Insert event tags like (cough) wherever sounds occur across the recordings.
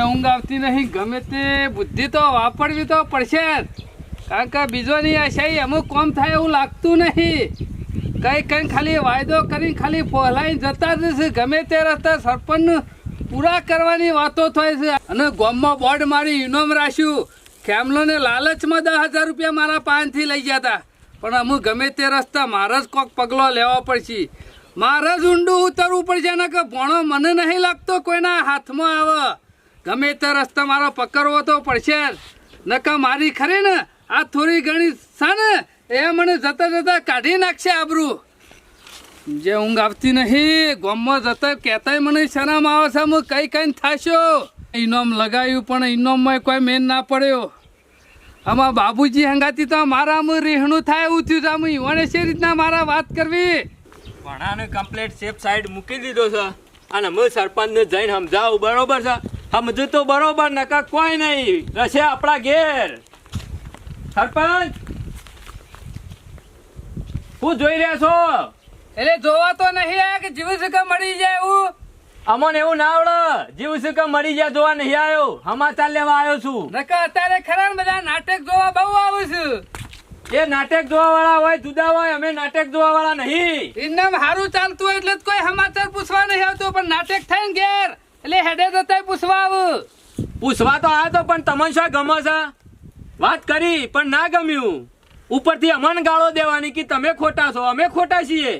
શું ઊંઘ આવતી નહીં. ગમે તે બુદ્ધિ તો વાપરવી તો પડશે. કારણ કે બીજો નહીં આશાઈ અમુક કોમ થાય એવું લાગતું નહીં. કંઈ કંઈ ખાલી વાયદો કરીને ખાલી પહોલાઈ જતા જ છે. ગમે તે રસ્તા સરપંચ પૂરા કરવાની વાતો થાય છે. અને ગોમમાં બોર્ડ મારી ઇનામ રાખ્યું. ખેમલોને લાલચમાં દસ હજાર રૂપિયા મારા પાનથી લઈ ગયા હતા પણ અમુક ગમે તે રસ્તા મારે જ કોક પગલો લેવો પડશે. મારે જ ઊંડું ઉતરવું પડશે. ને કે ભણો મને નહીં લાગતો કોઈના હાથમાં આવે. ગમે તે રસ્તા મારો પકડવો તો પડશે નકા મારી ખરી ને? આ થોડી ઘણી છે એ મને જતા જતા કાઢી નાખશે આબરું. જે ઊંઘ આવતી નહીં, ગોમમાં જતા કહેતાય મને શરમ આવે છે, હું કઈ કઈ થાશો. ઇનામ લગાવ્યું પણ ઇનામમાં કોઈ મેન ના પડ્યો. આમાં બાબુજી હંગાતી તો મારા રહેણું થાય એવું થયું આમ ઈવોને છે રીતના મારા વાત કરવી? ભણાને કમ્પ્લેટ સેફ સાઈડ મૂકી દીધો છે. અને હું સરપંચને જઈને સમજાવું બરોબર છે? સમજુ તો બરોબર નકા કોઈ નહીં. રશે આપણા ઘેર. સરપંચ શું જોઈ રહ્યા છો? એટલે જોવા તો નહીં આવ્યા કે જીવ સુખા મળી જાય એવું? અમોને એવું ના આવડે. જીવ શું કે મરી ગયા જોવા નહીં આવ્યો. સમાચાર લેવા આવ્યો છું. નકા અત્યારે ખરા બધા નાટક જોવા બહુ આવું છું. એ નાટક જોવા વાળા હોય જુદા હોય અમે નાટક જોવા વાળા નહીં. એમનામ સારું ચાલતું હોય એટલે કોઈ સમાચાર પૂછવા નહીં આવતું પણ નાટક થાય ને ઘેર. એટલે હેડે જતા પૂછવા આવું. પૂછવા તો આવ્યો તો પણ તમને શું ગમે છે? વાત કરી પણ ના ગમ્યું. ઉપરથી અમન ગાળો દેવાની કે તમે ખોટા છો? અમે ખોટા છીએ.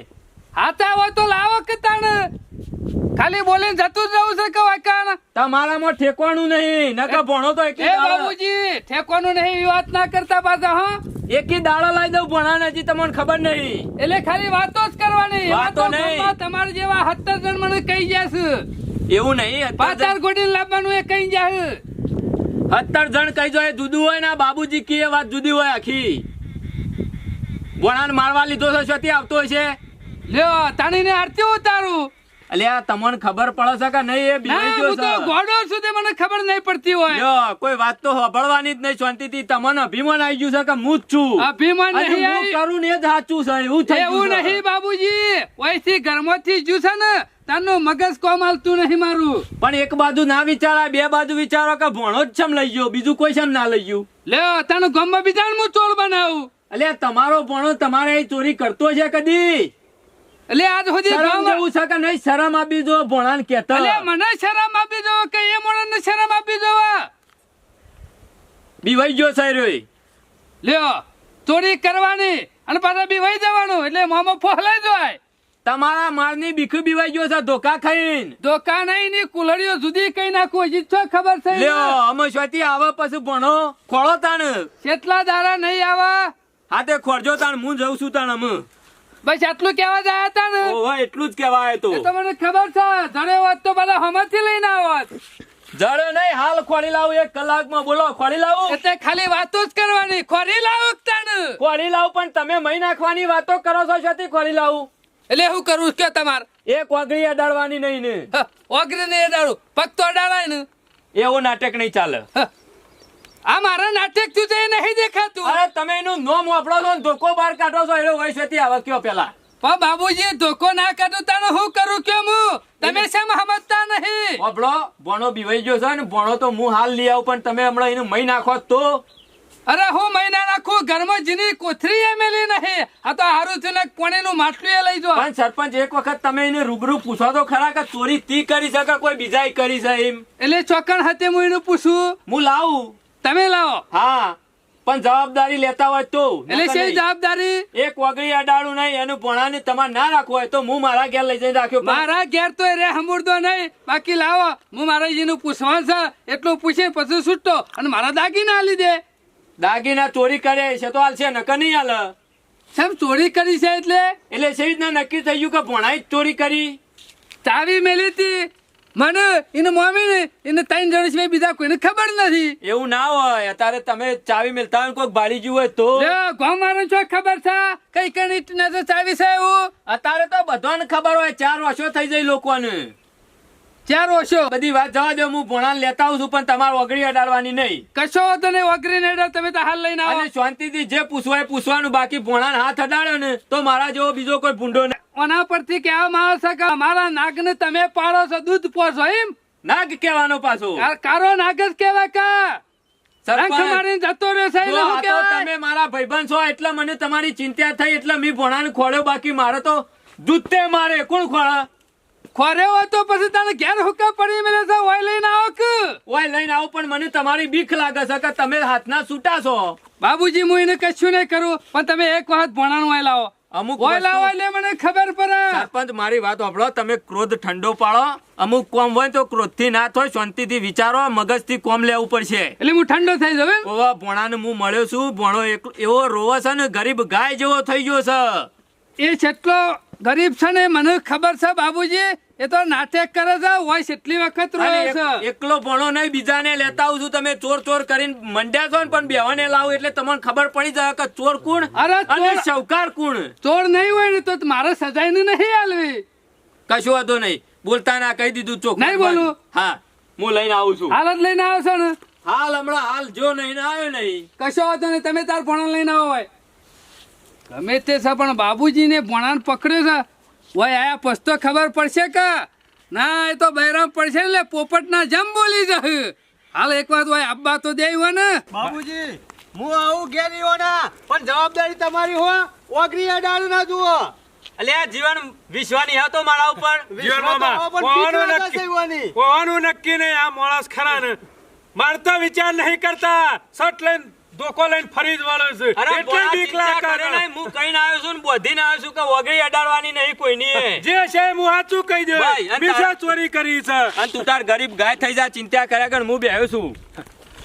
હાથા હોય તો લાવો કે તાણ ખાલી બોલીને જતું જ રહું છે કે વાકાણ? તમારામાં ઠેકવાનું નહીં. નકર ભણો તો એ એકી દાડો બાબુજી ઠેકવાનું નહીં વાત ના કરતા પાછા હા? એકી દાડો લઈ દઉં ભણા તમને ખબર નહીં. એટલે ખાલી વાતો જ કરવાની. વાતો નહીં. તમારા જેવા હત્તર જણ મને કહી જશે એવું નહીં પાછળ ગોડી લાવવાનું એ કહી જાય હત્તર જણ કહી જો એ જુદું હોય ને બાબુજી કી એ વાત જુદી હોય આખી. ભણાને મારવા લીધો છે આવતો હશે? લ્યો તાણીને આરતી ઉતારું. અલ્યા તમને ખબર પડે છે કે નહીં એ ના હું તો ગયો છે ગોડો મને ખબર નહીં પડતી હોય. લ્યો, કોઈ વાત તો સાંભળવાની જ નહીં શાંતિથી. તમને અભિમાન આવી ગયું છે કે હું જ છું? અભિમાન નહીં હું કરું ને જ સાચું છે એવું થઈ એવું નહીં બાબુજી. ઓયથી ઘરમાંથી જ્યું છે ને તારનું મગજ કોમ હાલતું નહીં મારું. પણ એક બાજુ ના વિચારાય બે બાજુ વિચારો કે ભણો જ છમ લઈ ગયો બીજું કોઈ છમ ના લઈ ગયું. લ્યો તાનું ગમ બીજાને હું ચોર બનાવું. અલ્યા તમારો ભણો તમારે ચોરી કરતો છે કદી? એટલે આજ સુધી શરમ જેવું છે કે નહીં? શરમ આપી દો ભણાને કેતા એટલે મને શરમ આપી દો કે એ મોણસને શરમ આપી દો બીવાઈ ગયો સાહેબ લ્યો ચોરી કરવાની અને પાછા બીવાઈ જવાનું એટલે મામો ફોલાઈ જાય. તમારા મારની બીખું બીવાઈ ગયો છે ધોકા ખાઈને. ધોકા નહીં ની કુલડીઓ જુદી કઈ નાખું હજી છો ખબર છે લ્યો અમે સ્વાતી આવે પછી ભણો. ખોળો તાણ. કેટલા દારા નહીં આવા. હા તે ખોરજો તાણ હું જઉં છું તાણ અમે. બસ આટલું કેવા જાય હતા ને? ઓહો એટલું જ કેવાય તો. તો મને ખબર છે જડે હોત તો બધા હમરથી લઈને આવત જડે નહીં હાલ ખોડી લાવું એક કલાકમાં બોલો ખોળી લાવું? એટલે ખાલી વાતો જ કરવાની ખોરી લાવું તાણ. ખોડી લાવું પણ તમે મહી નાખવાની વાતો કરો છો છતી ખોડી લાવું? એટલે શું કરવું કે તમાર? એક વાગડી અડાડવાની નહીં ને. ઓગળી નહીં અડાડું પગ તો અડાડાય ને. એવું નાટક નહીં ચાલે. હ. આ મારા નાટક તું એ નહીં દેખાતું. અરે તમે એનું નોમ વાપરો છો ને ધોકો બહાર કાઢો છો એનો વયસ હતી આવા કયો પેલા. પણ બાબુજી ધોકો ના કાઢું તાનો હું કરું કેમ હું? તમે શેમ સમજતા નહીં? વાપરો ભણો બીવાઈ ગયો છે ને ભણો તો હું હાલ લઈ આવું પણ તમે હમણાં એનું મહી નાખો તો. અરે હું મહિના નાખું? ઘરમાં જીની કોથરી એમેલી મેલી નહીં. આ તો હારું થયું ને કોણીનું માટલું એ લઈ જો પણ સરપંચ એક વખત તમે એને રૂબરૂ પૂછો તો ખરા કે ચોરી તી કરી શકે કોઈ બીજાએ કરી છે એમ? એટલે ચોકણ હાથે હું એનું પૂછું? હું લાવું. તમે લાવો. હા પણ જવાબદારી લેતા હોય તો એટલે છે જવાબદારી? એક વગડી અડાડું નહીં એનું ભણાને તમારે ના રાખવું હોય તો હું મારા ઘેર લઈ જઈને રાખ્યો મારા ઘેર તો રે હમુરદો નહીં. બાકી લાવો હું મારા જીનું પૂછવાનું છે એટલું પૂછે પછી છૂટતો અને મારા દાગીના આલી દે. દાગીના ચોરી કરે છે તો હાલશે નકર નહીં હાલ. સાહેબ ચોરી કરી છે એટલે? એટલે સહી રીતના નક્કી થઈ ગયું કે ભણાઈ ચોરી કરી? ચાવી મેલી હતી. મને એને મમ્મી ને એને ત્રણ જણ સિવાય બીજા કોઈને ખબર નથી. એવું ના હોય અત્યારે તમે ચાવી મેલતા હોય કોઈક બાળી ગયું હોય તો? લ્યો, ગામવાળાને શું ખબર છે? કઈ કઈ નજર ચાવી છે એવું? અત્યારે તો બધાને ખબર હોય ચાર વર્ષો થઈ જાય લોકોને. ચાર વર્ષો? બધી વાત જવા દો હું ભણા લેતા આવું છું પણ તમારે ઓગળી અડાડવાની નહીં. કશો તો નહીં ઓગળી ને તમે તો હાલ લઈને આવો. શાંતિથી જે પૂછવાય પૂછવાનું બાકી ભોણાને હાથ અડાડ્યો ને તો મારા જેવો બીજો કોઈ ભૂંડો નહીં. ઓના પરથી કહેવામાં આવે છે કે અમારા નાગને તમે પાડો છો દૂધ પોસો એમ? નાગ કહેવાનો પાછો. કારો કારો જ કહેવાય કા? તો? તમે મારા ભાઈબંધ છો એટલે મને તમારી ચિંતા થઈ એટલે મેં ભોણાને ખોળ્યો બાકી મારે તો દૂધતે મારે. કોણ ખોળા? ખોરે હોય તો પછી તને ઘેર હુકા પડી મેલે છે ઓય લઈને આવો કે ઓય લઈને આવો પણ મને તમારી બીક લાગે છે કે તમે હાથના છૂટા છો. બાબુજી હું એને કશું નહીં કરું પણ તમે એક વખત ભોણાનું ઓય લાવો. અમુક લાવો એટલે મને ખબર પડે. સરપંચ મારી વાત સાંભળો. તમે ક્રોધ ઠંડો પાડો. અમુક કોમ હોય તો ક્રોધથી ના થાય શાંતિથી વિચારો મગજથી કોમ લેવું પડશે. એટલે હું ઠંડો થઈ એમ? ઓવા ભોણાને હું મળ્યો છું. ભોણો એક- એવો રોવો છે ને ગરીબ ગાય જેવો થઈ ગયો છે. એ જેટલો ગરીબ છે ને મને ખબર છે બાબુજી એ તો નાટક કરે છે હોય કેટલી વખત રોયો છે. એકલો ભણો નહીં બીજાને લેતા આવું છું તમે ચોર ચોર કરીને મંડ્યા છો ને પણ બેવાને લાવો એટલે તમને ખબર પડી જાય કે ચોર કોણ અરે અને શૌકાર કોણ? ચોર નહીં હોય ને તો મારે સજાઈ ને નહીં આલવી કશું વાંધો નહીં. બોલતા ના કહી દીધું ચોખ્ખું નહીં બોલું. હા હું લઈને આવું છું. હાલત લઈને આવો છો ને. હાલ હમણાં હાલ જો નહીં ને આવ્યો નહીં. કશો વાંધો નહીં તમે તાર ભણા લઈને આવો હોય. ગમે તે છે પણ બાબુજીને ભણાને પકડ્યો છે. ઓય પસ્તો ખબર પડશે કે? ના એ તો બહેરામ પડશે ને પોપટ પોપટના જમ બોલી જ હાલ એક વાત હોય અબ્બા તો દે હોય ને. બાબુજી હું આવું ઘેરી ના પણ જવાબદારી તમારી હો ઓગરી અડાડ ના જુઓ. એટલે આ જીવન વિશ્વાની હતો મારા ઉપર. ના સહેવાની. કોવાનું નક્કી નહીં આ માણસ ખરા ને. મારતા વિચાર નહીં કરતા. સટ લઈને ધોકો લઈને ફરી જ વાળો છે. અરે એટલે બીક લાગે હું કહીને આવ્યો છું ને બોધીને આવ્યો છું કે વગડી અડાડવાની નહીં કોઈની જે છે હું સાચું કહી દઉં. બીજા ચોરી કરી છે. અને તું તાર ગરીબ ગાય થઈ જા ચિંતા કર્યા કર હું બેહ્યો છું.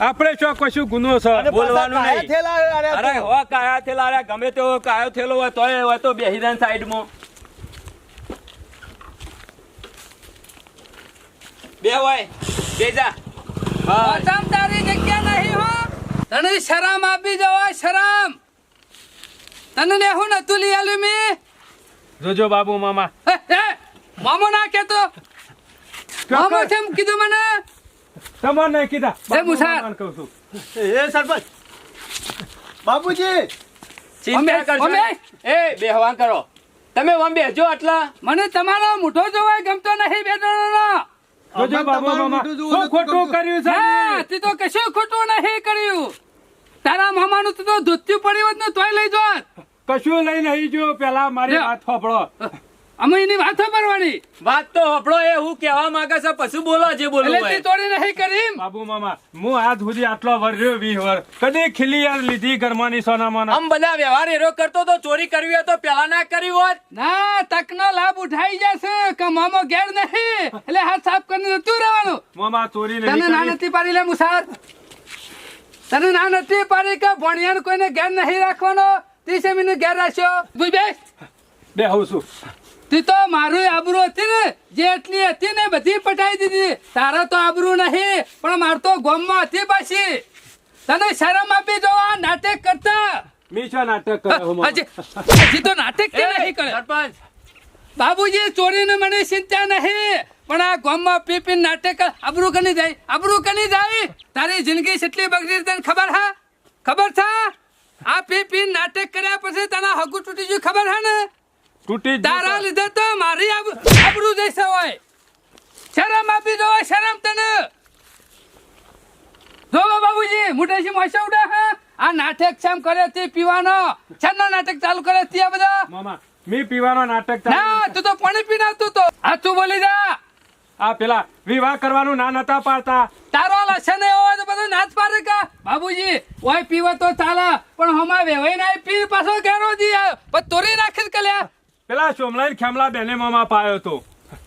આપણે શું કશું ગુનો છે? બોલવાનું નહીં. કાયા થેલા અરે. હો કાયા થેલા અરે ગમે તેવો કાયો થેલો હોય તોય હોય તો બેહી જાય સાઈડમાં. બે હોય બે જા. હા. પોતામ તારી જગ્યા નહીં હો તને શરમ આપી જવાય શરમ. તને ને હું નતું લઈ આલ્યું મેં? જોજો બાબુ મામા. મામો ના કેતો મામો છે કીધું મને. તમાર નહીં કીધા. એ મુસાર. કહું છું. એ સરપંચ. બાબુજી. ચિંતા કરશો અમે- એ બેહવાન કરો. તમે વમ બેહજો આટલા. મને તમારો મુઠો જોવાય ગમતો નહીં બે જણાનો જોજો મામા શું ખોટું કર્યું છે? ના તે તો કશું ખોટું નહીં કર્યું? તારા મામાનું તો તો ધોત્યું પડ્યું હોત ને તોય લઈ જો કશું લઈને આવી જો પેલા મારી હાથ વાત સાંભળો. અમે એની વાત સાંભળવાની. વાત તો હપડો એ હું કહેવા માંગે છે પશુ બોલો જે બોલો એટલે તોડી નહીં કરી બાબુ મામા હું આજ સુધી આટલો વર્યો વી વર. કદી ખીલી યાર લીધી ઘરમાંની સોનામાં આમ બધા વ્યવહાર એરો કરતો તો ચોરી કરવી તો પેલા ના કરી હોત. ના તકનો લાભ ઉઠાઈ જશે કે મામો ગેર નહીં. એટલે હાથ સાફ કરીને જતું રહેવાનું. મામા ચોરી તને ના નથી પાડી લે મુસાર તને ના નથી પાડી કે ભણિયાને કોઈને ઘેર નહીં રાખવાનો? ત્રીસે મિનિટ ગેર રાખ્યો. તું બેસ. બે હું છું. તી તો મારું આબરૂ હતી ને જે એટલી હતી ને બધી પટાઈ દીધી. તારા તો આબરૂ નહીં પણ માર તો ગોમમાં હતી પાછી. તને શરમ આપી દો આ નાટક કરતા. મીછો નાટક કરે હજી તો નાટક કે નહીં કરે? સરપંચ. બાબુજી ચોરીને મને ચિંતા નહીં પણ આ ગામમાં પી પી નાટક આબરું કની જાય? આબરૂ કની જાય? તારી જિંદગી કેટલી બગડી તને ખબર હા? ખબર છે? આ પી પી નાટક કર્યા પછી તને હગું તૂટી ગયું ખબર હે ને? તૂટી તારા લીધે તો મારી આબ- આબરૂ જઈશે હોય શરમ આપી દો શરમ તને. જો બાબુજી મોટેથી મોસે ઉડે હા? આ નાટક છેમ કરે તે પીવાનો? છેનો નાટક ચાલુ કરે તે આ બધા? મામા મી પીવાનો નાટક ના તું તો પાણી પીના તું. તો આ તું બોલી જા. આ પેલા વિવાહ કરવાનું ના નતા પાડતા. તારો લક્ષણ એવો હોય તો બધો નાચ પાડે કા? બાબુજી ઓય પીવો તો ચાલે પણ હમા વેવાઈ ના પી પાછો ઘેરો દી પણ તોરી નાખીશ કલ્યા. લ્યા પેલા સોમલાઈ ખેમલા બેને મામા પાયો તો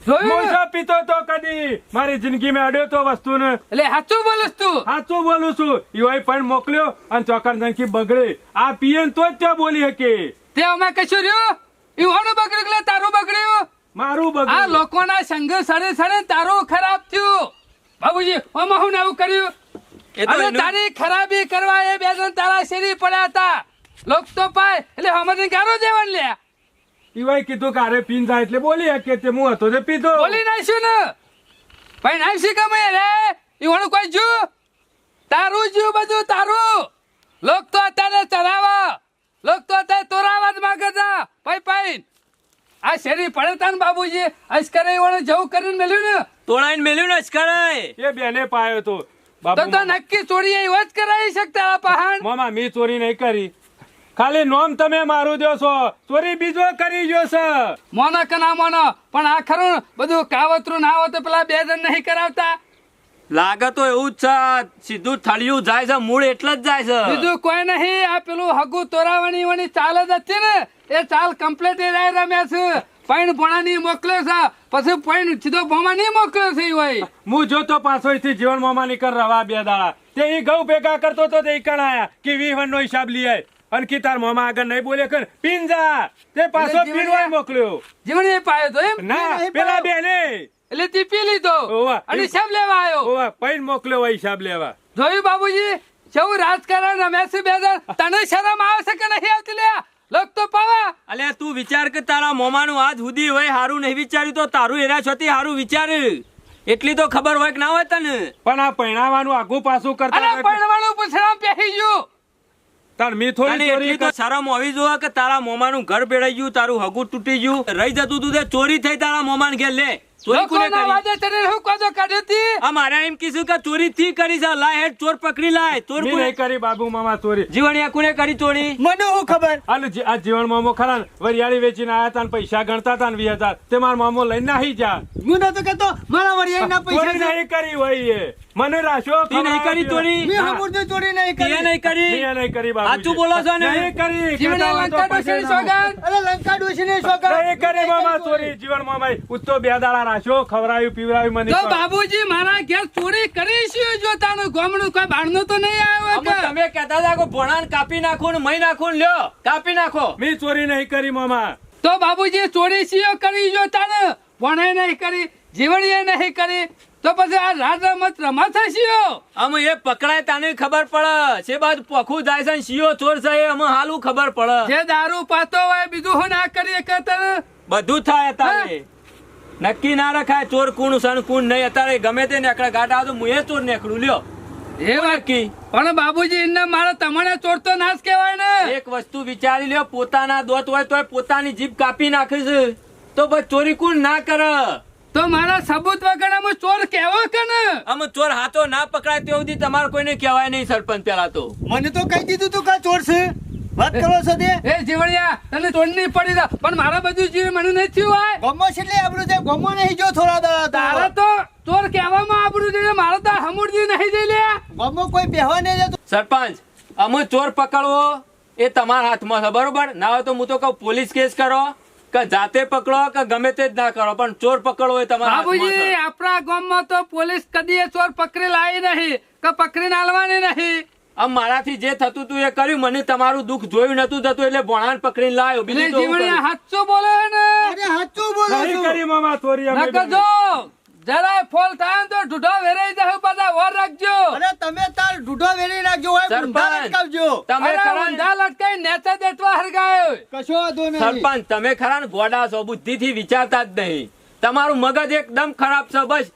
જોયું મોજા પીતો તો કદી. મારી જિંદગી માં અડ્યો તો વસ્તુ ને એટલે સાચું બોલું તું. સાચું બોલું છું. ઈવાય પણ મોકલ્યો અને ચોકર જંકી બગડે. આ પીએ તો જ ત્યાં બોલી શકે તે અમે કશું રહ્યું? યુવાનું બગડ્યું એટલે તારું બગડ્યું? મારું આ લોકોના સંગ સડે સડે તારું ખરાબ થયું. બાબુજી અમે હું આવું કર્યું? એ અને તારી ખરાબી કરવા એ બે જણ તારા શેરી પડ્યા હતા. લોક તો પાય. એટલે હમણાં ગારો દેવાનું લે ઈવાય કીધું કે અરે પીન જાય એટલે બોલી શકે તે હું હતો તે પીધો. બોલી નાખ્યું ને? ભાઈ નાખશી કમે રે ઈવાનું કોઈ જુ તારું જો બધું તારું. લોક તો અત્યારે ચલાવા લોક તો અત્યારે તોરાવા જ માંગે છે. ભાઈ ભાઈ આ શેરી પડે તાન ને બાબુજી? અસ્કરે વાળો જવું કરીને મેલ્યું ને? તોડાઈને મેલ્યું ને અચકરાય એ બેને પાયો તો. તો તો નક્કી ચોરી એ જ કરાવી શકતા આ પહાણ? મામા મી ચોરી નહીં કરી. ખાલી નોમ તમે મારું દો છો. ચોરી બીજો કરી ગયો છે. મોનો કે ના મોનો? પણ આ ખરું બધું કાવતરું ના હોય તો પેલા બે જણ નહીં કરાવતા? લાગે તો એવું જ છે. સીધું થળિયું જાય છે મૂળ એટલે જ જાય છે. બીજું કોઈ નહીં. આ પેલું હગુ તોરાવણી વણી ચાલ જ હતી ને? એ ચાલ કમ્પ્લીટ એ રાય રમ્યા છે. પૈણ ભણા નહીં મોકલ્યો છે. પછી પૈણ સીધો ભોમા નહીં મોકલ્યો છે હોય હું જોતો પાછો થી જીવન મોમાની નીકળ રવા બે દાડા તે ઈ ઘઉં ભેગા કરતો તો તે કણાયા કે વીહન નો હિસાબ લઈ આય અને તાર મામા આગળ નહીં બોલે કર. પિંજા તે પાછો એટલે મોકલ્યો. જીવણી પાયો તો એમ? ના પેલા બેને. એટલે તે પી લીધો. અને હિસાબ લેવા આવ્યો ઓવા પૈન મોકલ્યો હોય હિસાબ લેવા. જોયું બાબુજી? કેવું રાજકારણ રમ્યા છે બે જણ તને શરમ આવે છે કે નહીં આવતી લે? લોક તો પાવા. અલ્યા તું વિચાર કે તારા મોમાનું આજ સુધી હોય હારું નહીં વિચાર્યું તો તારું એના છોતી હારું વિચાર. એટલી તો ખબર હોય કે ના હોય તને? પણ આ પૈણાવાનું આગું પાછું કરતા ગયું તાર મી થોડી ચોરી એટલી તો શરમ આવી જોઈએ કે તારા મોમાનું ઘર ભેળાઈ ગયું તારું હગું તૂટી ગયું. રહી જતું તું તે ચોરી થઈ તારા મોમાન ઘેર લે. ચોરી કોને કરી? વાદે તને હું કોદો કાઢ્યો તી આ એમ કીધું કે ચોરી થી કરી છે. લાય હેડ ચોર પકડી લાય. ચોર કોને કરી બાબુ મામા ચોરી. જીવણિયા કોને કરી ચોરી? મને હું ખબર? અને આ જીવન મામો ખરા વરિયાળી વેચીને આયા તા પૈસા ગણતા તા ને હજાર. તે મારા મામો લઈને નાહી જા. હું નતો કેતો મારા પૈસા નહીં કરી હોય એ. મને રાશો તી નહીં કરી ચોરી? મેં હમુરથી ચોરી નહીં તે કરી નહીં કરી? મેં નહીં કરી બાબુજી. સાચું બોલો છો ને? નહીં કરી તો લંકા અરે લંકા? નહીં કરી મામા ચોરી. જીવન મામા ઉત્તો બે દાડા રાખ્યો ખવરાયું પીવરાયું મને તો બાબુજી મારા ઘેર ચોરી કરીશું જો તાનો ગોમણું કોઈ બારનું તો નહીં આવ્યો અમે કે? તમે કહેતા હતા કે ભણાન કાપી નાખો ને મહી નાખો ને લ્યો કાપી નાખો. મેં ચોરી નહીં કરી મામા. તો બાબુજી ચોરી સીઓ કરી જો તાને? ભણાય નહીં કરી જીવણીએ નહીં કરી. તો પછી આ રાત રમત રમત શિયો અમે એ પકડાય તાને ખબર પડે. છે બાદ પોખું જાય છે ને શિયો ચોર છે એ અમે હાલું ખબર પડે. જે દારૂ પાતો હોય બીજું હું ના કરીએ કે બધું થાય અત્યારે નક્કી ના રખાય ચોર કુણ સણ કુણ નહીં. અત્યારે ગમે તે નેકડે ગાટા હતું તો હું એ ચોર નેકડું લ્યો. એ નક્કી? પણ બાબુજી એમને મારે તમને ચોર તો નાશ કહેવાય ને. એક વસ્તુ વિચારી લ્યો પોતાના દોત હોય તોય પોતાની જીભ કાપી નાખીશ તો બસ ચોરી કુણ ના કરે? તો મારા સબૂત વગર અમે ચોર કહેવો કે ને? અમે ચોર હાથો ના પકડાય તે સુધી તમારે કોઈને કહેવાય નહીં સરપંચ પેલા તો. મને તો કહી દીધું તું કા ચોર છે? વાત કરો છો તે? એ જીવણિયા તને નહીં પડી દા પણ મારા બધું જીવ મને નહીં થયું હોય. ગમો છે એટલે આપણું જે ગમો નહીં જો થોડા દાડા તારા તો તોર કહેવામાં આપણું છે મારા તો હમુડજી નહીં દે લે. ગમો કોઈ બેહવા નહીં જતું. સરપંચ અમે ચોર પકડવો એ તમારા હાથમાં છે બરોબર? ના હોય તો હું તો કહું પોલીસ કેસ કરો કે જાતે પકડો કે ગમે તે જ ના કરો પણ ચોર પકડવો એ તમારા બાબુજી આપણા ગામમાં તો પોલીસ કદી ચોર પકડી લાવી નહીં કે પકડીને આલવાની નહીં. આમ મારાથી જે થતું હતું એ કર્યું. મને તમારું દુઃખ જોયું નતું થતું એટલે ભોણાન પકડીને લાયો. બીજું તો હું જીવણિયા કરું? હાચું બોલે ને? અરે સાચું બોલું કરી મામા ચોરી અમે નકર જરાય ફોલ થાય તો ઢૂઢો વેરાઈ જાય પાછા વર રાખજો. અરે તમે તાર ઢૂઢો વેરી નાખજો હોય સરપંચ. ઊંધા લટકાવજો. તમે ખરા ઊંધા લટકાઈ નેચા દેટવા હરગાયો. કશો વાંધો નહીં. સરપંચ તમે ખરા ને ગોડા છો બુદ્ધિથી વિચારતા જ નહીં. તમારું મગજ એકદમ ખરાબ છે બસ.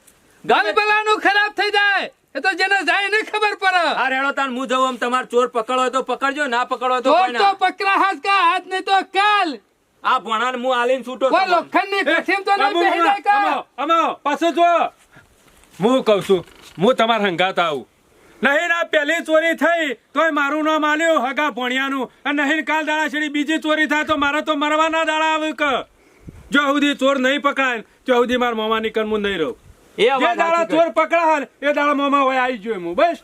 ગમે પેલાનું ખરાબ થઈ જાય. એ તો જેને જાય એને ખબર પડે. આ રેડો તાન હું જવું આમ તમારે ચોર પકડો તો પકડજો ના પકડો તો કોઈ તો. પકડા હાથ કા હાથ નહીં તો કાલ. આ ભણાને હું આલીન છૂટો કોઈ લોખંડની કોઠીમ તો નહીં બેહી જાય કા અમો પાછો જો. હું કઉ છું હું તમારા હંગાત આવું. નહીં ના પેલી ચોરી થઈ તોય મારું નામ આલ્યું હગા ભણિયાનું. અને નહીં કાલ દાડા છેડી બીજી ચોરી થાય તો મારે તો મરવાના દાડા આવે કે. જો સુધી ચોર નહીં પકડાય તો સુધી મારા મોમાની કરમું નહીં રહું. એ દાડા ચોર પકડા એ દાડા મામા હોય આવી ગયો હું બસ.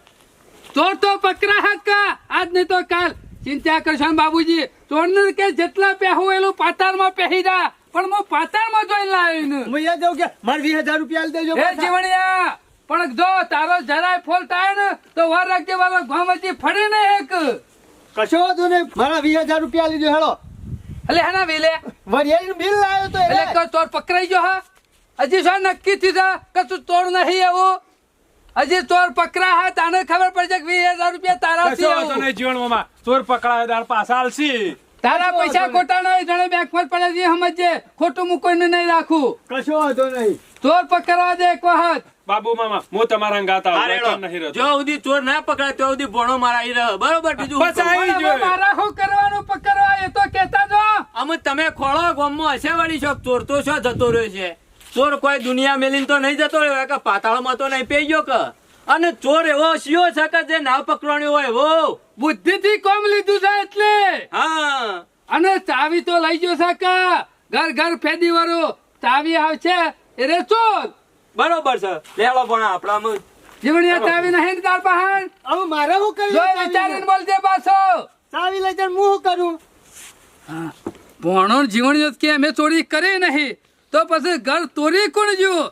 ચોર તો પકડા હાથ કા? આજ નહીં તો કાલ. ચિંતા કરશો બાબુજી. ચોરને કે જેટલા પહેવું એલું પાતાળમાં પહેરી દા. પણ હું પાતાળમાં જોઈને લાવ્યો ને હું યાદ જાઉં કે મારે વીસ હજાર રૂપિયા આલી દેજો એ જીવણિયા પણ જો તારો જરાય ફોલ થાય ને તો વાર રાખજે વાળો ગામ વચ્ચે ફરે ને એક. કશો વાંધો નહીં. મારા વીસ હજાર રૂપિયા આલી દો હેડો એટલે હેના વેલે? વરિયાળી બિલ લાવ્યો તો એટલે તો ચોર પકડાઈ ગયો હા. હજી શું નક્કી થયું છે કે તું નહીં એવું હજી ચોર પકડા હા તને ખબર પડશે કે વીસ હજાર રૂપિયા તારા છે જીવનમાં. ચોર પકડાય દાડ પાછા આલસી તારા પૈસા ખોટા નહીં જણે બેંક પર પડે છે સમજે ખોટું હું કોઈને નહીં રાખું. કશો વાંધો નહીં. ચોર પકડવા દે એક વખત. બાબુ મામા હું તમારા ગાતા આવું નહીં રહ્યો જો સુધી ચોર ના પકડાય તો સુધી ભણો મારા આવી રહ્યો બરોબર બીજું બસ આવી જો મારા હું કરવાનું પકડવા? એ તો કહેતા જો અમે તમે ખોળો ગોમમાં હશે વળી છો ચોર તો છો જતો રહ્યો છે? ચોર કોઈ દુનિયા મેલીને તો નહીં જતો રહ્યો. કે પાતાળમાં તો નહીં પી ગયો કે? અને ચોર એવો શિયો છે કે જે ના પકડવાનો હોય એવો બુદ્ધિથી કોમ લીધું છે એટલે. હા. અને ચાવી તો લઈ ગયો છે કે? ઘર ઘર ફેદી વાળો ચાવી આવશે એ રે ચોર. બરોબર છે. લેલો પણ આપણામાં. જીવણિયા ચાવી નહીં ને તાર પાસે? હવે મારે હું શું જો વિચારીને બોલજે પાછો. ચાવી લઈ જઈને હું કરું? હા. ભણો જીવણિયો કે અમે ચોરી કરી નહીં. તો પછી ઘર તોડી કોણ જ્યું?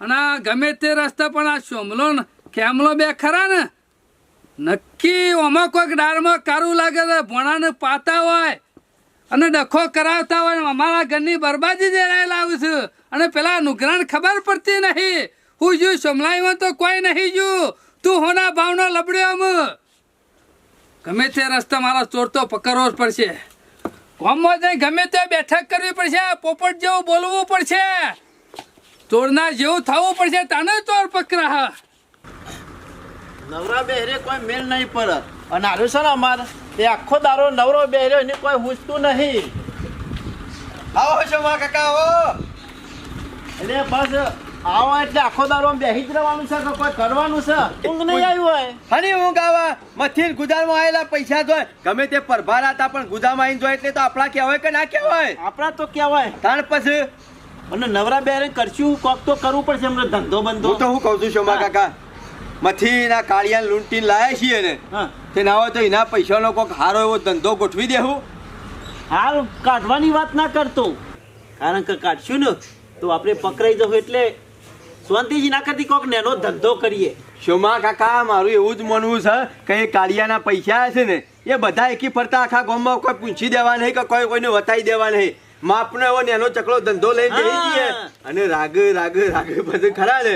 અને આ ગમે તે રસ્તા પણ આ શોમલો ને, કેમલો બે ખરા ને? નક્કી ઓમાં કોઈક ડાળમાં કારું લાગે છે, ભણાને પાતા હોય. અને ડખો કરાવતા હોય અમારા ઘરની બરબાદી જ રહેલા આવું છું. અને પેલા નુકરાણ ખબર પડતી નહીં. હું જો સમલાઈમાં તો કોઈ નહીં જોયું. તું હોના ભાવનો લબડ્યો આમ ગમે તે રસ્તા મારા ચોર તો પકડવો જ પડશે. ગામમાં જઈ ગમે તે બેઠક કરવી પડશે પોપટ જેવું બોલવું પડશે. ચોરના જેવું થવું પડશે તને ચોર પકડા નવરા બેહરે કોઈ મેળ નહીં પડે અને આર્યું છે ને અમાર? એ આખો દારો નવરો બેહર્યો એને કોઈ પૂછતું નહીં. આવો શોભા કાકા આવો. એટલે બસ આવો એટલે આખો દારો બેહી જ રહેવાનું છે કે કોઈ કરવાનું છે? ઊંઘ નહીં આવ્યું હોય. હની હું મથિન મથીન ગુજારમાં આવેલા પૈસા જોય. ગમે તે પરભાર હતા પણ ગુજામાં આવીને જોય એટલે તો આપણા કહેવાય કે ના કહેવાય? આપણા તો કહેવાય. તાણ પછી? અને નવરા બેરે કરશું કોક તો કરવું પડશે એમને ધંધો બંધો. હું તો હું કહું છું શોમા કાકા મથી ના કાળિયા લૂંટીને લાયા છીએ ને તે ના હોય તો એના પૈસાનો કોઈક હારો એવો ધંધો ગોઠવી દેવું હાલ કાઢવાની વાત ના કરતો. કારણ કે કાઢશું ને તો આપણે પકડાઈ જવું એટલે શાંતિથી ના કરતી કોક નેનો ધંધો કરીએ. શોમા કાકા મારું એવું જ માનવું છે કે એ કાળિયાના પૈસા છે ને એ બધા એકી ફરતા આખા ગામમાં કોઈ પૂછી દેવા નહીં કે કોઈ કોઈને વતાઈ દેવા નહીં. માપનો એવો નેનો ચકલો ધંધો લઈને જઈ જઈએ અને રાગ રાગ રાગ બધું ખરા ને.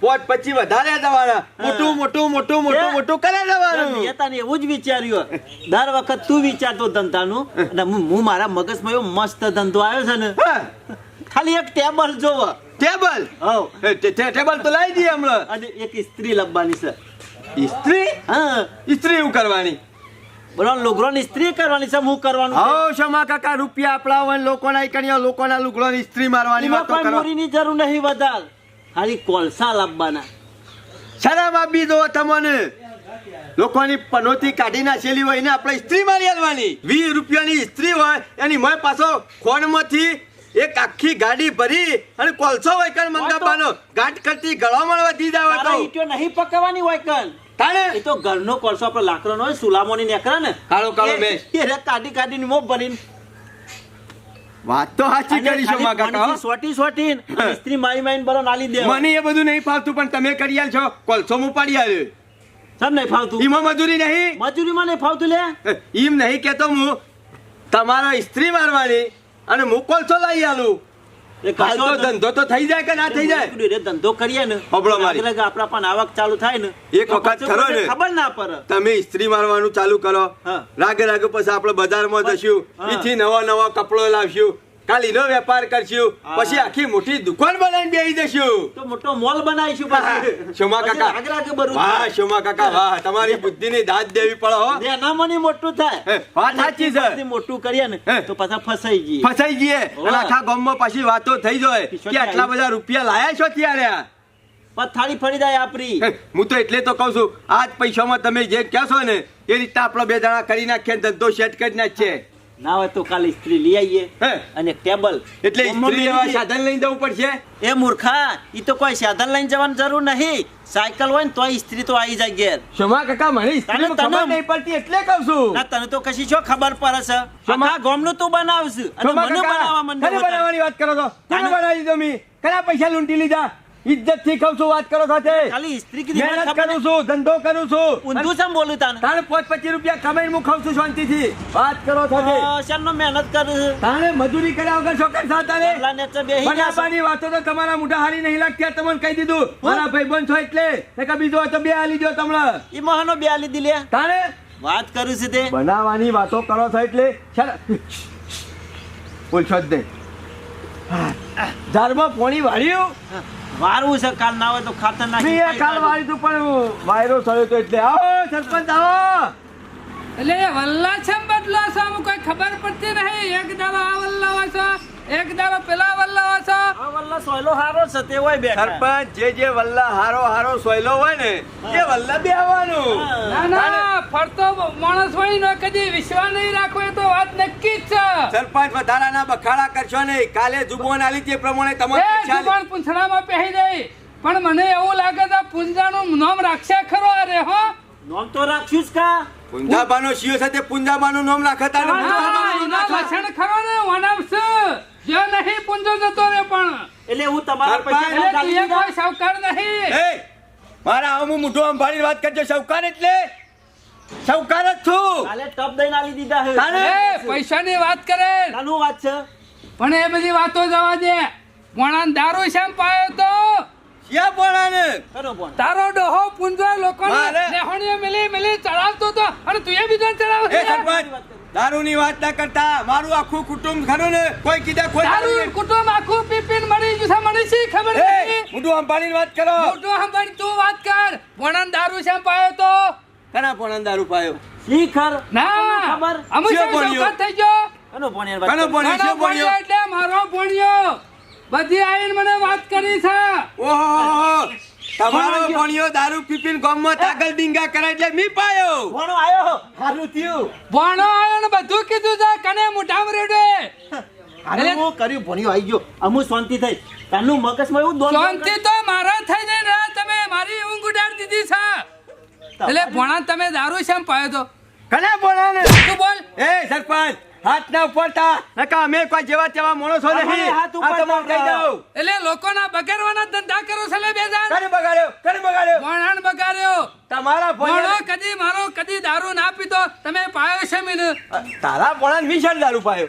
પોત પછી વધારે જવાના. મોટું મોટું મોટું મોટું મોટું કરે દવાનું નેતાને એવું જ વિચાર્યું દર વખત તું વિચારતો ધંધાનું. અને હું મારા મગજમાં એવો મસ્ત ધંધો આવ્યો છે ને. ખાલી એક ટેબલ જોવો. ટેબલ હા ટેબલ તો લાવી દઈએ હમણાં. અને એક ઇસ્ત્રી લબવાની છે. ઇસ્ત્રી હા. ઇસ્ત્રી એવું કરવાની? બરાબર લુગડોની ઇસ્ત્રી કરવાની છે હું કરવાનું. હો શમા કાકા રૂપિયા આપણા હોય લોકોના ઈકણીઓ લોકોના લુગડોની ઇસ્ત્રી મારવાની વાત કરો. મૂરીની જરૂર નહીં વધાર. ખાલી કોલસા લબવાના શરમ આપી દો તમને. લોકોની પનોતી કાઢી નાખેલી હોય ને આપણે ઇસ્ત્રી મારી આલવાની. વીસ રૂપિયાની ઇસ્ત્રી હોય એની મેં પાછો ખોણમાંથી એક આખી ગાડી ભરી અને કોલસો વાયકલ મંગાવવાનો. ગાંઠ કરતી ગળામણ વધી તારા તો ઈટો નહીં પકવવાની વાયકલ. કન એ તો ઘરનો કોલસો આપણે લાકડાનો હોય સુલામોની નેકરા ને. કાળો કાળો મે. એ કાઢી કાઢીને મોં ભરીને. વાત તો સાચી કરી છો શોમા કાકા સોટી સોટી ઇસ્ત્રી (laughs) મારી માઈન બરો નાલી દે મને એ બધું નહીં ફાવતું પણ તમે કરી આલ છો. કોલસો હું પાડી આલ્યો સર નહીં ફાવતું? ઈમાં મજૂરી નહીં? મજૂરીમાં નહીં ફાવતું લે? એમ નહીં કેતો હું. તમારો ઇસ્ત્રી મારવાની અને મોકલ છો લઈ આલું? તો ધંધો- તો થઈ જાય કે ના થઈ જાય? ધંધો કરીએ ને. હબળો મારી. આપણા પણ આવક ચાલુ થાય ને. એક વખત ખરો ને. ખબર ના પડે. તમે ઇસ્ત્રી મારવાનું ચાલુ કરો. રાગે રાગે પછી આપણે બજારમાં જશું. એથી નવા નવા કપડો લાવશું. કાલીનો વેપાર કરશું. પછી આખી મોટી દુકાન બનાવીને બેસી જશું. તો મોટો મોલ બનાવીશું પાછું. શોમા કાકા. વાહ શોમા કાકા વાહ. તમારી (laughs) બુદ્ધિની દાદ દેવી પડો હો. ને એનામાંની મોટું થાય. વાત સાચી છે. મોટું કરીએ ને તો પાછા ફસાઈ જઈએ. ફસાઈ જઈએ. અને. આખા ગામમાં પાછી વાતો થઈ જાય. કે આટલા બધા રૂપિયા લાયા છો ત્યારે? પથારી ફરી જાય આપણી હું તો એટલે તો કહું છું આજ પૈસામાં તમે જે કહેશો ને એ રીતના આપણે બે જણા કરી નાખીએ ધંધો સેટ કરી નાખીએ. ના હોય તો કાલે ઇસ્ત્રી લઈ આવીએ. અને ટેબલ. એટલે ઇસ્ત્રી લેવા સાધન લઈને જવું પડશે? એ મૂર્ખા ઈ તો કોઈ સાધન લઈને જવાની જરૂર નહીં. સાયકલ હોય ને તોય ઇસ્ત્રી તો આવી જાય ઘેર. શમા કાકા મને સ્ત્રીમાં ખબર નહીં પડતી એટલે કહું છું. ના તને તો કશી છો ખબર પડે છે? શમા ગામનું તું બનાવશ. અને મને બનાવવા મને. બનાવવાની વાત કરો છો? તને બનાવી દીધો મી. કયા પૈસા લૂંટી લીધા? ઇજ્જતથી કહું છું વાત કરો સાથે. ખાલી ઇસ્ત્રી કી મહેનત કરું છું ધંધો કરું છું. ઊંધું સમ બોલું તાને તાણે પાંચ પચીસ રૂપિયા કમાઈને હું ખાઉં છું શાંતિથી. વાત કરો સાથે. અ, શાનનો મહેનત કરું છું? તાણે મજૂરી કર્યા વગર શું સાથે. બનાવવાની વાતો તો તમારા મોટા હારી નહીં લાગતી તમને કહી દીધું. મારા ભાઈબંધ છો એટલે. એક બીજો તો બે આલી દો તમને. એ મહાનો બે આલી દીલી લે. તાણે? વાત કરું છું તે. બનાવવાની વાતો કરો છો એટલે. બોલ બોલશો જ નહીં. ઝાડમાં પોણી વાળ્યું? વારવું છે કાલ ના હોય તો ખાતર નાખી કાલ વાળી તું પણ વાયરો થયો તો એટલે. આવો સરપંચ આવો. એટલે એ વલ્લા છે બદલો છો કોઈ ખબર પડતી નહીં. એક દાડો આ વલ્લા હોય છો એક દાડો પેલા વલ્લા હોય છો. આ વલ્લા સોયલો હારો છે તે હોય બે સરપંચ જે જે વલ્લા હારો હારો સોયલો હોય ને એ વલ્લા બે આવવાનું ના ના ફરતો માણસ હોય ને કદી વિશ્વાસ નહીં રાખવો એ તો વાત નક્કી જ છે. સરપંચ વધારાના બખાડા કરશો નહીં. કાલે જુબોન આલી તે પ્રમાણે તમારે જુબાન પૂંછડામાં પહેરી દઈ પણ મને એવું લાગે છે પૂંજાનું નામ રાખશે ખરો અરે હો. નામ તો રાખ્યું જ કા? પુંજાબાનો શિયો સાથે પુંજાબાનું નામ રાખતા ને પુંજાબાનું નામ લક્ષણ ખરો ને વનામ જો નહીં પુંજો જતો રે પણ. એટલે હું તમારા પૈસા એટલે તું દીધા? કોઈ સાવકાર નહીં. એ મારા આમ મોઢું અંભાળી વાત કરજો સૌકાર એટલે? સૌકાર જ છું. કાલે ટપ દઈને આલી દીધા હે. તારે પૈસાની વાત કરે. કાનું વાત છે. પણ એ બધી વાતો જવા દે. વણાન દારૂ શેમ પાયો તો? તારો ડોહો પૂંજો લોકોને મિલી મિલી ચડાવતો તો અને તું એ બીજો ચડાવ? એ સરપંચ દારૂની વાત ના કરતા. મારું આખું કુટુંબ ખરું ને? કોઈ કીધા કોઈ દારૂ કુટુંબ આખું પીપીન મરી ગયું છે. ખબર નથી? મોઢું અંબાડીને વાત કરો. મોટું સાંભળ તું વાત કર. પોણન દારૂ શેમ પાયો તો? કના પોણાને દારૂ પાયો? શીખર ના ખબર? અમુક થઈ ગયો. કનો એટલે મારો ભણ્યો. બધી આવીને મને વાત કરી છે. ઓહો તમારો ભણ્યો દારૂ પીપીન ગામમાં તાગલ ડીંગા કરાય એટલે મી પાયો. ભણો આયો હારું થયું. ભણો આવ્યો ને બધું કીધું છે કને મોઢામાં રેડે અરે હું કર્યું ભણ્યો આવી ગયો. અમુ શાંતિ થઈ. તાનું મગજમાં એવું દોન શાંતિ તો મારા થઈ જઈ ને તમે મારી ઊંઘ ઉડાડી દીધી છે. એટલે ભણા તમે દારૂ શેમ પાયો તો? કને ભણા ને તું બોલ. એ સરપંચ હાથ ના ઉપરતા નકા અમે કોઈ જેવા તેવા માણસો નહીં હાથ આ કહી દઉં. એટલે લોકોના બગાડવાના ધંધા કરો છે લે બેજાન? કરી બગાડ્યો? કરી બગાડ્યો? વણાણ બગાડ્યો. તમારા ભણો કદી મારો કદી દારૂ ના પીતો. તમે પાયો છે મીને? તારા ભણાન વિશાળ દારૂ પાયો.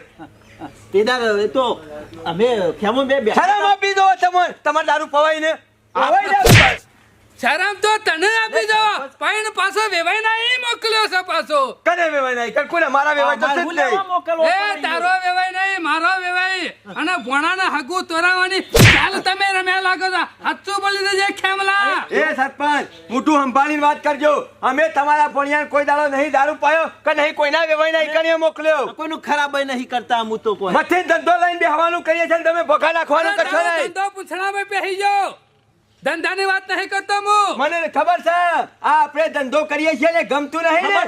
તેદાર એ તો અમે ખેમો બે બેઠા શરમ આપી દો તમને તમારે દારૂ પવાય ને. પવાય દારૂ પાય. શરમ તો તને આપી દો. પણ પાછો વેવાઈ ના મોકલ્યો છે પાછો. કને વેવાય નહીં કર કોને મારા વેવાય તો છે નહીં. એ તારો વેવાય નહીં મારો વેવાય અને ભણાના હગુ તોરાવાની. ચાલ તમે રમ્યા લાગો છો. સાચું બોલી દેજે ખેમલા. એ સરપંચ મોટું સંભાળીને વાત કરજો. અમે તમારા ભણિયાને કોઈ દાડો નહીં દારૂ પાયો કે નહીં કોઈના વેવાય નહીં કણીએ મોકલ્યો. કોઈનું ખરાબ નહીં કરતા હું તો કોઈ. મથે ધંધો લઈને બેહવાનું કરીએ છે તમે ભોગા નાખવાનું કરશો નહીં. ધંધો પૂછડામાં બેહી જાઓ. ધંધાની વાત નહીં કરતો હું. મને ખબર છે આ આપણે ધંધો કરીએ છીએ ને ગમતું નહીં ને.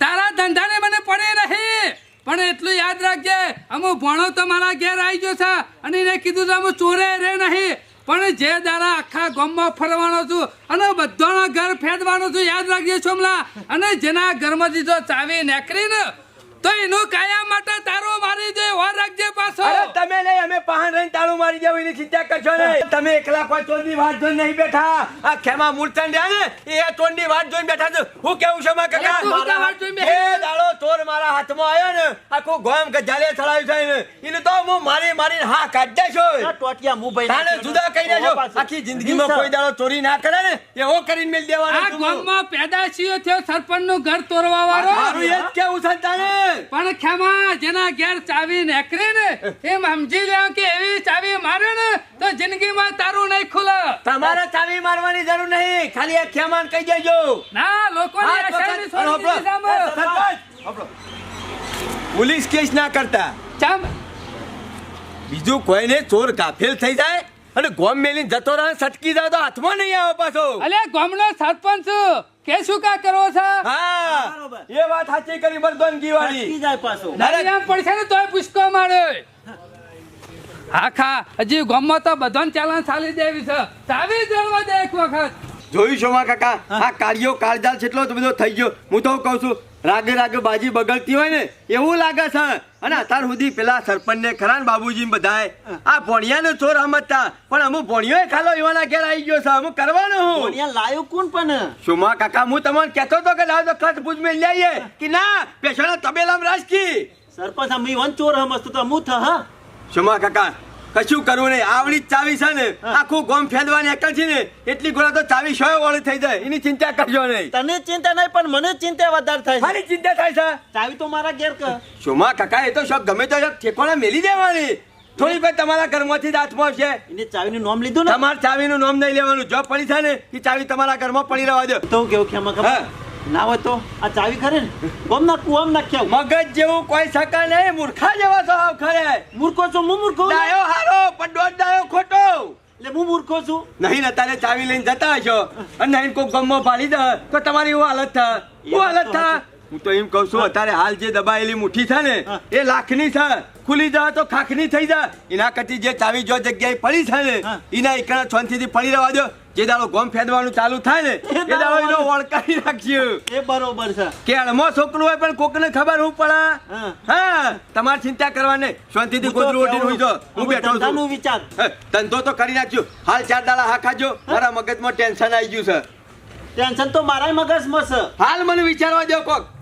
તારા ધંધાને મને પડી નહીં. પણ એટલું યાદ રાખજે અમુક ભણો તો મારા ઘેર આવી ગયો છે અને એને કીધું છે અમુ ચોરે રે નહીં. પણ જે દાડા આખા ગામમાં ફરવાનો છું અને બધાના ઘર ફેરવાનો છું યાદ રાખજે સોમલા અને જેના ઘરમાંથી જો ચાવી નીકળી ને તો એનો કાયા માટે તારો મારી દે વાર રાખજે પાછો. અરે તમે નહીં અમે પહાણ રહીને તાળું મારી જાવ એની ચિંતા કરશો નહીં. તમે એકલા કોઈ ચોંડી વાત જોઈને નહીં બેઠા. આ ખેમા મૂર્તન રહ્યા ને એ ચોંડી વાત જોઈને બેઠા છો. હું કેવું છું માં કાકા? મારા વાત જોઈને? એ દાડો ચોર મારા હાથમાં આવ્યો ને આખું ગોમ ગજાલે થળાયું છે ને એને તો હું મારી મારીને હા કાઢ દેશો. આ ટોટિયા ભાઈ તાને જુદા કહી દેજો આખી જિંદગીમાં કોઈ દાળો ચોરી ના કરે ને એવો કરીને મેલ દેવાનો આ ગામમાં પેદાશીઓ થયો સરપંચનું ઘર તોરવા વાળો. મારું એ જ કેવું છે તાને પણ ખેમા જેના ઘેર ચાવી નેકરી ને એમ સમજી લે કે એવી ચાવી મારે ને તો જિંદગીમાં તારું નહીં ખુલે. તમારે ચાવી મારવાની જરૂર નહીં. ખાલી એક ખેમાન કહી દેજો. ના આપણો. પોલીસ કેસ ના કરતા. ચમ. બીજું કોઈને ચોર ગાફેલ થઈ જાય અને ગોમ મેલીને જતો રહે સટકી જાય તો હાથમાં નહીં આવે પાછો. અલે ગોમનો સરપંચ કે શું કા કરો છો? હા. એ વાત સાચી કરી મર્દોનગી વાળી અટકી જાય પાછો. નારી આમ પડશે ને તોય પુષ્કો મારે. હા ખા હજી ગામમાં તો બધાને ચાલન ચાલી દેવી છે. ચાવી જળવા દે એક વખત. જોયું છો માં કાકા? આ કાર્યો કાળજાલ જેટલો તો બધો થઈ ગયો. હું તો કહું છું રાગે રાગે બાજી બગડતી હોય ને એવું લાગે છે. અને અત્યાર સુધી પેલા સરપંચ ને ખરા બાબુજી ને બધાએ આ ભણિયાનો ચોર સમજતા પણ અમુક ભોણિયો ખાલો એવાના ઘેર આવી ગયો છે અમુક કરવાનું હું. ભોણિયા લાયો કોણ પણ? સુમા કાકા હું તમને કહેતો તો કે લાવ તો ખત પૂછ મેં લઈ આવીએ. કે ના પેશોના તબેલામાં રાજકી સરપંચ અમે વન ચોર હમસ્તો તો હું થ હા? સુમા કાકા કશું કરવું નહીં. આવડી જ ચાવી છે ને. આખું ગોમ ફેદવાની એકલ છે ને. એટલી ગોળા તો ચાવી સો વાળી થઈ જાય. એની ચિંતા કરજો નહીં. તને ચિંતા નહીં પણ મને ચિંતા વધારે થાય મારી ચિંતા થાય છે. ચાવી તો મારા ઘેર કર. સુમા કાકા એ તો શોખ ગમે તો ઠેકોણા મેલી દેવાની. થોડી ભાઈ તમારા ઘરમાંથી જ હાથમાં છે એને ચાવીનું નામ લીધું ને? તમારે ચાવીનું નામ નહીં લેવાનું. જો પડી છે ને એ ચાવી તમારા ઘરમાં પડી રહેવા દો. તો હું કેવું ખેમા. ખબર? ના હોય તો આ ચાવી ખરે ને? ગોમના કુવામ નાખ્યા મગજ જેવું કોઈ શકા નહીં મૂર્ખા જેવા છો આવ ખરે. મૂર્ખો છું હું મૂર્ખો? ડાયો હારો પણ દોઢ ડાયો ખોટો. એટલે હું મૂર્ખો છું? નહીં ને તારે ચાવી લઈને જતા હશો. અને નહીં કોઈ ગમમાં પાડી દે તો તમારી એવું હાલત થાય. એવું હાલત થાય? હું તો એમ કહું છું અત્યારે હાલ જે દબાયેલી મુઠ્ઠી છે ને. એ લાખની છે. ખુલી જાય તો ખાખની થઈ જાય. એના કરતી જે ચાવી જો જગ્યાએ પડી છે ને. એના એકણા છોનથી પડી રહેવા દો. જે દાડો ગોમ ફેદવાનું ચાલુ થાય ને એ દાડો એનો દાડો ઓળખાવી નાખ્યું એ બરોબર છે. કે અણમો છોકરું હોય પણ કોકને ખબર હું પડે? હા. તમારે ચિંતા કરવાની. શાંતિથી ગોદરું ઓઢી હુઈ જાઓ. હું બેઠો છું. વિચાર. ધંધો તો કરી નાખ્યો હાલ ચાર દાડા હા. ખાજો મારા મગજમાં ટેન્શન આવી ગયું છે. ટેન્શન તો મારા મગજમાં છે. હાલ મને વિચારવા દો કોક.